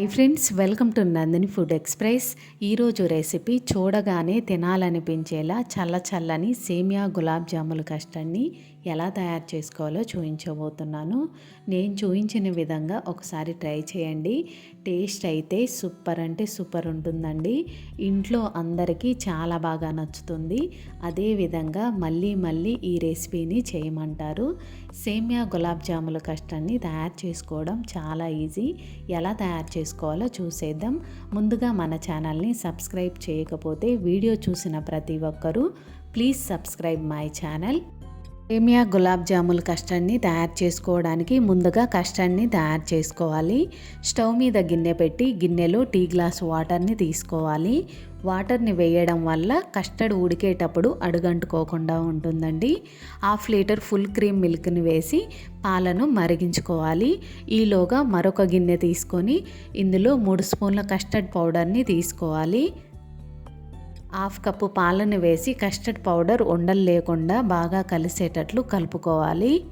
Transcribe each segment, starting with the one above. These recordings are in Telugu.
Hey friends welcome to Nandini food express ఈరోజు రెసిపీ చూడగానే తినాలనిపించేలా చల్ల చల్లని సేమియా గులాబ్ జాముల కష్టాన్ని ఎలా తయారు చేసుకోవాలో చూపించబోతున్నాను నేను చూపించిన విధంగా ఒకసారి ట్రై చేయండి. టేస్ట్ అయితే సూపర్ అంటే సూపర్ ఉంటుందండి. ఇంట్లో అందరికీ చాలా బాగా నచ్చుతుంది. అదేవిధంగా మళ్ళీ మళ్ళీ ఈ రెసిపీని చేయమంటారు. సేమియా గులాబ్ జాముల కష్టాన్ని తయారు చేసుకోవడం చాలా ఈజీ. ఎలా తయారు చేసుకోవాలో చూసేద్దాం. ముందుగా మన ఛానల్ని సబ్స్క్రైబ్ చేయకపోతే వీడియో చూసిన ప్రతి ఒక్కరూ ప్లీజ్ సబ్స్క్రైబ్ మై ఛానల్. సేమియా గులాబ్ జాముల కస్టర్డ్ని తయారు చేసుకోవడానికి ముందుగా కస్టర్డ్ని తయారు చేసుకోవాలి. స్టవ్ మీద గిన్నె పెట్టి గిన్నెలో టీ గ్లాస్ వాటర్ని తీసుకోవాలి. వాటర్ని వేయడం వల్ల కస్టర్డ్ ఉడికేటప్పుడు అడుగంటుకోకుండా ఉంటుందండి. హాఫ్ లీటర్ ఫుల్ క్రీమ్ మిల్క్ని వేసి పాలను మరిగించుకోవాలి. ఈలోగా మరొక గిన్నె తీసుకొని ఇందులో మూడు స్పూన్ల కస్టర్డ్ పౌడర్ని తీసుకోవాలి. హాఫ్ కప్పు పాలను వేసి కస్టర్డ్ పౌడర్ ఉండలు లేకుండా బాగా కలిసేటట్లు కలుపుకోవాలి.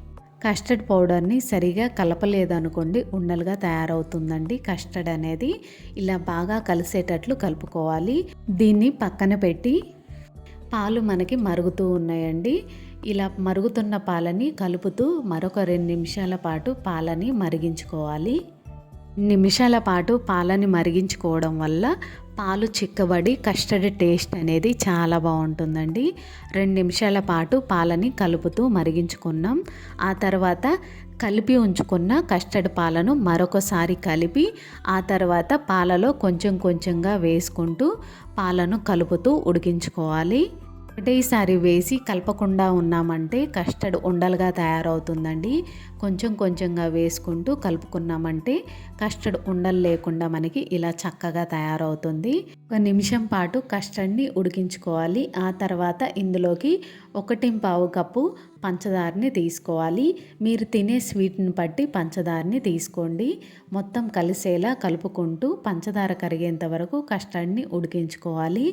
కస్టర్డ్ పౌడర్ని సరిగా కలపలేదనుకోండి ఉండలుగా తయారవుతుందండి కస్టర్డ్ అనేది. ఇలా బాగా కలిసేటట్లు కలుపుకోవాలి. దీన్ని పక్కన పెట్టి పాలు మనకి మరుగుతూ ఉన్నాయండి. ఇలా మరుగుతున్న పాలని కలుపుతూ మరొక రెండు నిమిషాల పాటు పాలని మరిగించుకోవాలి. నిమిషాల పాటు పాలని మరిగించుకోవడం వల్ల పాలు చిక్కబడి కస్టర్డ్ టేస్ట్ అనేది చాలా బాగుంటుందండి. రెండు నిమిషాల పాటు పాలని కలుపుతూ మరిగించుకున్నాం. ఆ తర్వాత కలిపి ఉంచుకున్న కస్టర్డ్ పాలను మరొకసారి కలిపి ఆ తర్వాత పాలలో కొంచెం కొంచెంగా వేసుకుంటూ పాలను కలుపుతూ ఉడికించుకోవాలి. ఒకటేసారి వేసి కలపకుండా ఉన్నామంటే కస్టర్డ్ ఉండలుగా తయారవుతుందండి. కొంచెం కొంచెంగా వేసుకుంటూ కలుపుకున్నామంటే కస్టర్డ్ ఉండలు లేకుండా మనకి ఇలా చక్కగా తయారవుతుంది. ఒక నిమిషం పాటు కస్టర్డ్ని ఉడికించుకోవాలి. ఆ తర్వాత ఇందులోకి ఒకటి పావు కప్పు పంచదారని తీసుకోవాలి. మీరు తినే స్వీట్ని బట్టి పంచదారని తీసుకోండి. మొత్తం కలిసేలా కలుపుకుంటూ పంచదార కరిగేంత వరకు కస్టర్డ్ని ఉడికించుకోవాలి.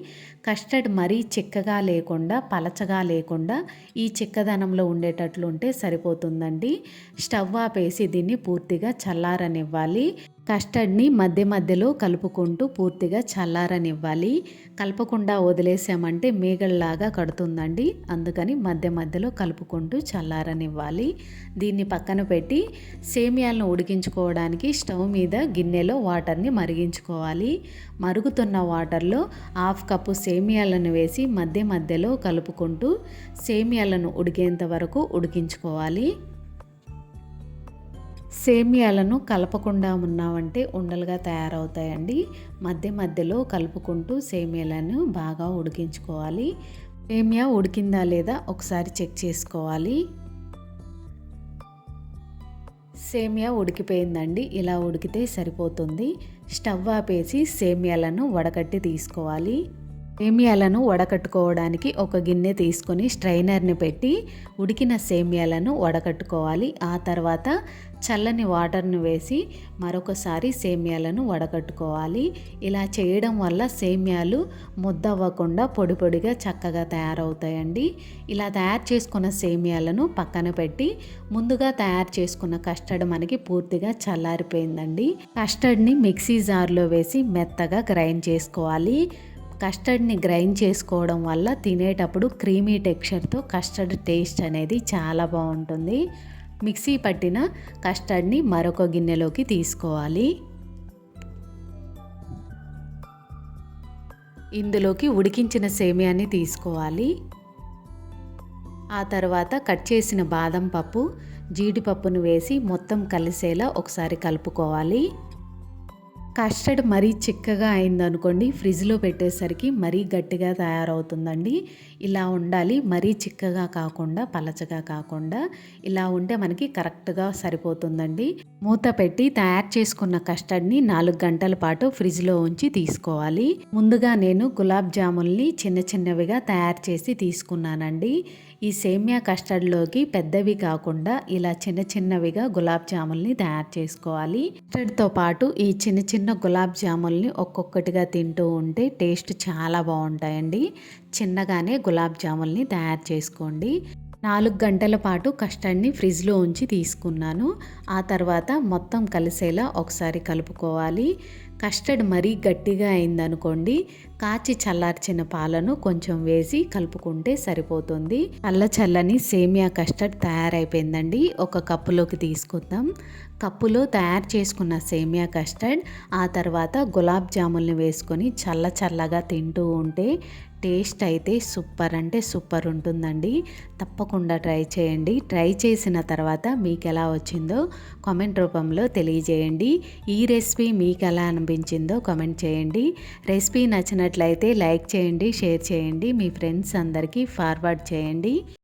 కస్టర్డ్ మరీ చిక్కగా లేకుండా పలచగా లేకుండా ఈ చిక్కదనంలో ఉండేటట్లు ఉంటే సరిపోతుందండి. స్టవ్ ఆపేసి దీన్ని పూర్తిగా చల్లారనివ్వాలి. కస్టర్డ్ని మధ్య మధ్యలో కలుపుకుంటూ పూర్తిగా చల్లారనివ్వాలి. కలపకుండా వదిలేసామంటే మేగల్లాగా కడుతుందండి. అందుకని మధ్య మధ్యలో కలుపుకుంటూ చల్లారనివ్వాలి. దీన్ని పక్కన పెట్టి సేమియాలను ఉడికించుకోవడానికి స్టవ్ మీద గిన్నెలో వాటర్ని మరిగించుకోవాలి. మరుగుతున్న వాటర్లో హాఫ్ కప్పు సేమియాలను వేసి మధ్య మధ్యలో కలుపుకుంటూ సేమియాలను ఉడికేంత వరకు ఉడికించుకోవాలి. సేమియాలను కలపకుండా ఉన్నామంటే ఉండలుగా తయారవుతాయండి. మధ్య మధ్యలో కలుపుకుంటూ సేమియాలను బాగా ఉడికించుకోవాలి. సేమియా ఉడికిందా లేదా ఒకసారి చెక్ చేసుకోవాలి. సేమియా ఉడికిపోయిందండి. ఇలా ఉడికితే సరిపోతుంది. స్టవ్ ఆపేసి సేమియాలను వడకట్టి తీసుకోవాలి. సేమియాలను వడకట్టుకోవడానికి ఒక గిన్నె తీసుకొని స్ట్రైనర్ని పెట్టి ఉడికిన సేమియాలను వడకట్టుకోవాలి. ఆ తర్వాత చల్లని వాటర్ను వేసి మరొకసారి సేమియాలను వడకట్టుకోవాలి. ఇలా చేయడం వల్ల సేమియాలు ముద్దవ్వకుండా పొడి పొడిగా చక్కగా తయారవుతాయండి. ఇలా తయారు చేసుకున్న సేమియాలను పక్కన పెట్టి ముందుగా తయారు చేసుకున్న కస్టర్డ్ మనకి పూర్తిగా చల్లారిపోయిందండి. కస్టర్డ్ని మిక్సీ జార్లో వేసి మెత్తగా గ్రైండ్ చేసుకోవాలి. కస్టర్డ్ని గ్రైండ్ చేసుకోవడం వల్ల తినేటప్పుడు క్రీమీ టెక్స్చర్తో కస్టర్డ్ టేస్ట్ అనేది చాలా బాగుంటుంది. మిక్సీ పట్టిన కస్టర్డ్ని మరొక గిన్నెలోకి తీసుకోవాలి. ఇందులోకి ఉడికించిన సేమియాన్ని తీసుకోవాలి. ఆ తర్వాత కట్ చేసిన బాదం పప్పు జీడిపప్పును వేసి మొత్తం కలిసేలా ఒకసారి కలుపుకోవాలి. కస్టర్డ్ మరీ చిక్కగా అయిందనుకోండి ఫ్రిడ్జ్లో పెట్టేసరికి మరీ గట్టిగా తయారవుతుందండి. ఇలా ఉండాలి మరీ చిక్కగా కాకుండా పలచగా కాకుండా. ఇలా ఉంటే మనకి కరెక్ట్గా సరిపోతుందండి. మూత పెట్టి తయారు చేసుకున్న కస్టర్డ్ని నాలుగు గంటల పాటు ఫ్రిడ్జ్లో ఉంచి తీసుకోవాలి. ముందుగా నేను గులాబ్ జాముల్ని చిన్న చిన్నవిగా తయారు చేసి తీసుకున్నానండి. ఈ సేమియా కస్టర్డ్లోకి పెద్దవి కాకుండా ఇలా చిన్న చిన్నవిగా గులాబ్ జాముల్ని తయారు చేసుకోవాలి. కస్టర్డ్తో పాటు ఈ చిన్న చిన్న గులాబ్ జాముల్ని ఒక్కొక్కటిగా తింటూ ఉంటే టేస్ట్ చాలా బాగుంటాయండి. చిన్నగానే గులాబ్ జాముల్ని తయారు చేసుకోండి. నాలుగు గంటల పాటు కస్టర్డ్ని ఫ్రిడ్జ్లో ఉంచి తీసుకున్నాను. ఆ తర్వాత మొత్తం కలిసేలా ఒకసారి కలుపుకోవాలి. కస్టర్డ్ మరీ గట్టిగా అయిందనుకోండి కాచి చల్లార్చిన పాలను కొంచెం వేసి కలుపుకుంటే సరిపోతుంది. చల్ల చల్లని సేమియా కస్టర్డ్ తయారైపోయిందండి. ఒక కప్పులోకి తీసుకుందాం. కప్పులో తయారు చేసుకున్న సేమియా కస్టర్డ్ ఆ తర్వాత గులాబ్ జాముల్ని వేసుకొని చల్ల చల్లగా తింటూ ఉంటే టేస్ట్ అయితే సూపర్ అంటే సూపర్ ఉంటుందండి. తప్పకుండా ట్రై చేయండి. ట్రై చేసిన తర్వాత మీకు ఎలా వచ్చిందో కామెంట్ రూపంలో తెలియజేయండి. ఈ రెసిపీ మీకు ఎలా అనిపించిందో కామెంట్ చేయండి. రెసిపీ నచ్చినట్లయితే లైక్ చేయండి షేర్ చేయండి. మీ ఫ్రెండ్స్ అందరికీ ఫార్వర్డ్ చేయండి.